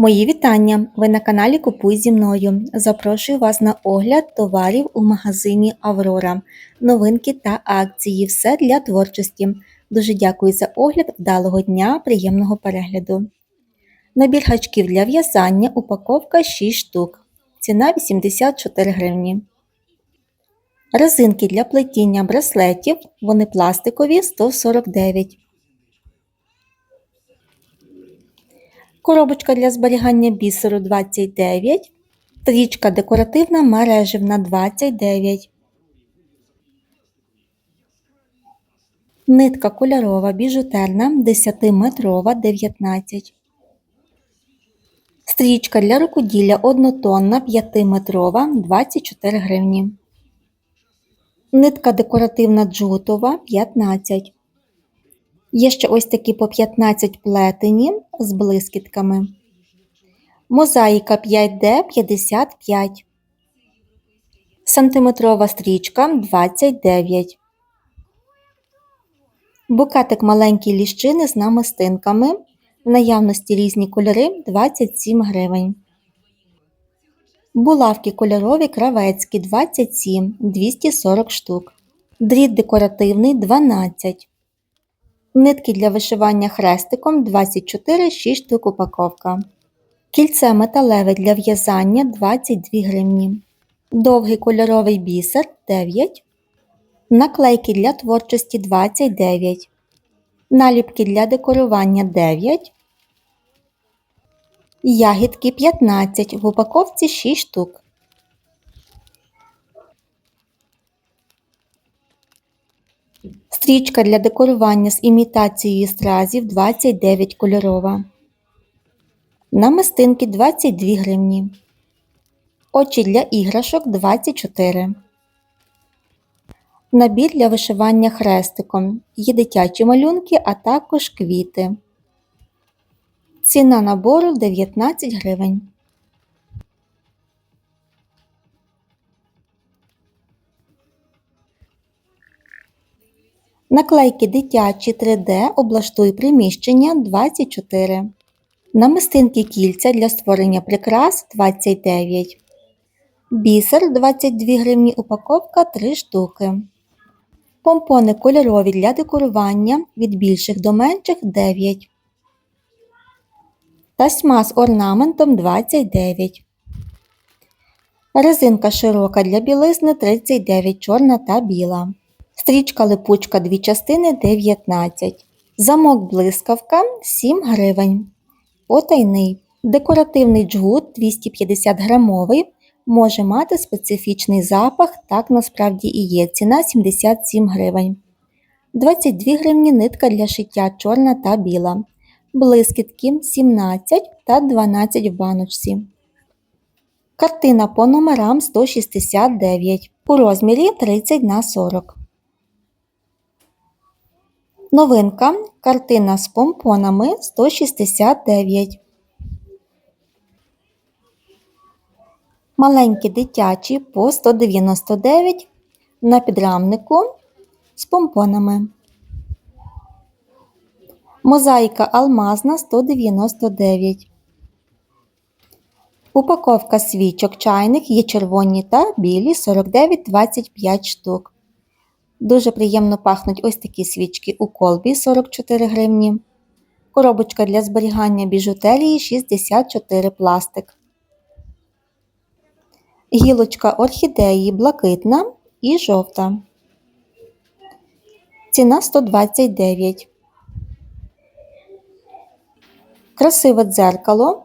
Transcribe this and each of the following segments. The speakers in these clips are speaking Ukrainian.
Мої вітання! Ви на каналі Купуй зі мною. Запрошую вас на огляд товарів у магазині Аврора. Новинки та акції. Все для творчості. Дуже дякую за огляд. Вдалого дня, приємного перегляду. Набір гачків для в'язання, упаковка 6 штук. Ціна 84 гривні. Резинки для плетіння браслетів. Вони пластикові 149 коробочка для зберігання бісеру 29, стрічка декоративна мереживна 29, нитка кольорова біжутерна 10-метрова 19, стрічка для рукоділля однотонна 5-метрова 24 гривні, нитка декоративна джутова 15 Є ще ось такі по 15 плетені з блискітками. Мозаїка 5D 55. Сантиметрова стрічка 29. Букетик маленький ліщини з намистинками. В наявності різні кольори 27 гривень. Булавки кольорові кравецькі 27 240 штук. Дріт декоративний 12 Нитки для вишивання хрестиком 24 6 штук упаковка. Кільце металеве для в'язання 22 гривні. Довгий кольоровий бісер 9. Наклейки для творчості 29. Наліпки для декорування 9. Ягідки 15. В упаковці 6 штук. Стрічка для декорування з імітацією стразів 29 кольорова. Намистинки 22 гривні. Очі для іграшок 24. Набір для вишивання хрестиком. Є дитячі малюнки, а також квіти. Ціна набору 19 гривень. Наклейки дитячі 3D облаштуй приміщення 24. Намистинки кільця для створення прикрас 29. Бісер 22 гривні упаковка 3 штуки. Помпони кольорові для декорування від більших до менших 9. Тасьма з орнаментом 29. Резинка широка для білизни 39 чорна та біла. Стрічка липучка дві частини 19. Замок блискавка 7 гривень. Потайний. Декоративний джгут 250 грамовий. Може мати специфічний запах, так насправді і є. Ціна 77 гривень. 22 гривні нитка для шиття чорна та біла. Блискітки 17 та 12 в баночці. Картина по номерам 169 у розмірі 30 на 40. Новинка картина з помпонами 169. Маленькі дитячі по 199 на підрамнику з помпонами. Мозаїка алмазна 199. Упаковка свічок чайних є червоні та білі 49-25 штук. Дуже приємно пахнуть ось такі свічки у колбі 44 гривні. Коробочка для зберігання біжутерії 64 пластик. Гілочка орхідеї блакитна і жовта. Ціна 129. Красиве дзеркало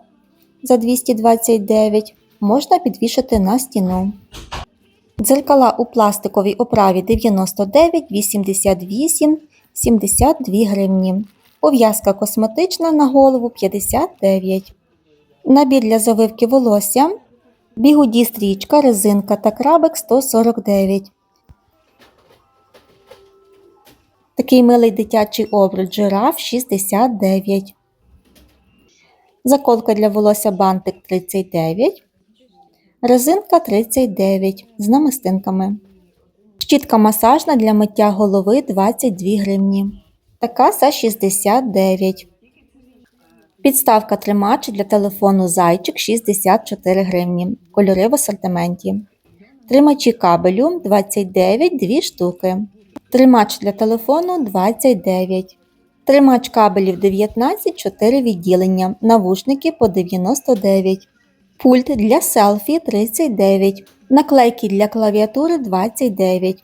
за 229 можна підвішати на стіну. Дзеркала у пластиковій оправі 99, 88, 72 гривні. Пов'язка косметична на голову 59. Набір для завивки волосся. Бігуді стрічка, резинка та крабик 149. Такий милий дитячий обруч жираф 69. Заколка для волосся бантик 39 резинка 39 з намистинками. Щітка масажна для миття голови 22 гривні. Така за 69. Підставка тримач для телефону Зайчик 64 гривні. Кольори в асортименті. Тримачі кабелю 29 2 штуки. Тримач для телефону 29. Тримач кабелів 19 4 відділення. Навушники по 99. Пульт для селфі 39. Наклейки для клавіатури 29.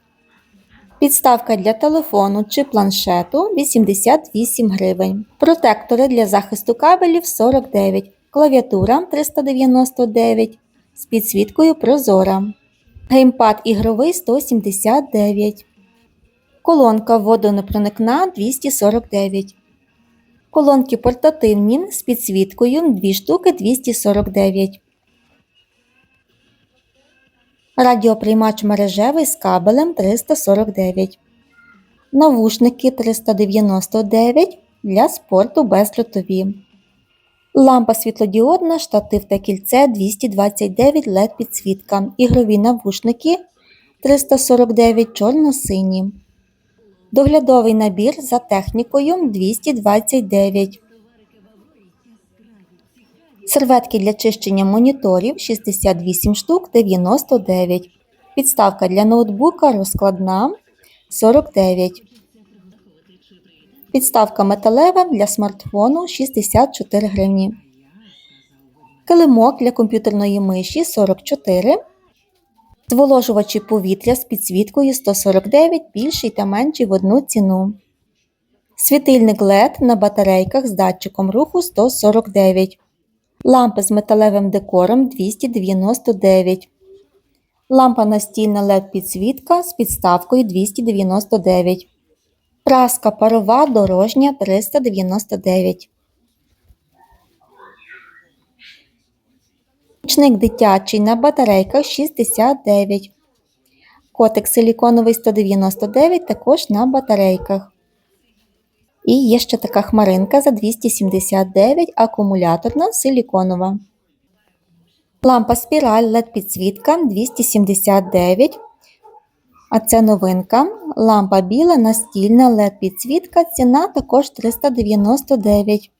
Підставка для телефону чи планшету 88 гривень. Протектори для захисту кабелів 49. Клавіатура 399 з підсвіткою прозора. Геймпад ігровий 179. Колонка водонепроникна 249. Колонки портативні з підсвіткою 2 штуки 249. Радіоприймач мережевий з кабелем 349. Навушники 399 для спорту бездротові. Лампа світлодіодна, штатив та кільце 229 LED підсвітка. Ігрові навушники 349 чорно-сині. Доглядовий набір за технікою 229. Серветки для чищення моніторів 68 штук 99. Підставка для ноутбука розкладна 49. Підставка металева для смартфону 64 гривні. Килимок для комп'ютерної миші 44. Зволожувачі повітря з підсвіткою 149 більший та менший в одну ціну. Світильник LED на батарейках з датчиком руху 149. Лампи з металевим декором 299. Лампа настільна LED підсвітка з підставкою 299. Праска парова дорожня 399. Ручник дитячий на батарейках 69. Котик силіконовий 199 також на батарейках. І є ще така хмаринка за 279 акумуляторна силіконова. Лампа спіраль LED підсвітка 279. А це новинка. Лампа біла настільна LED підсвітка. Ціна також 399.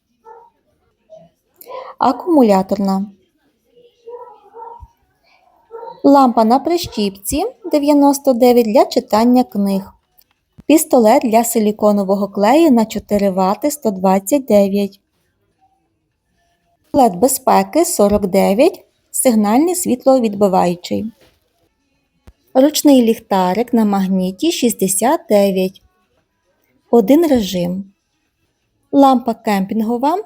Акумуляторна. Лампа на прищіпці 99 для читання книг. Пістолет для силіконового клею на 4 Вт 129. LED безпеки 49. Сигнальний світловідбиваючий. Ручний ліхтарик на магніті 69. Один режим. Лампа кемпінгова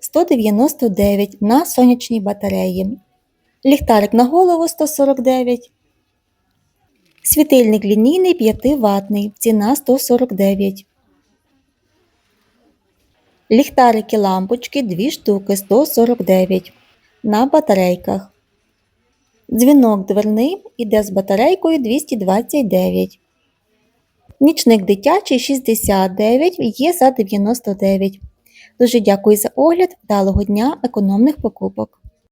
199 на сонячній батареї. Ліхтарик на голову 149. Світильник лінійний 5 ватний. Ціна 149. Ліхтарики лампочки 2 штуки 149. На батарейках. Дзвінок дверний іде з батарейкою 229. Нічник дитячий 69 є за 99. Дуже дякую за огляд. Вдалого дня економних покупок.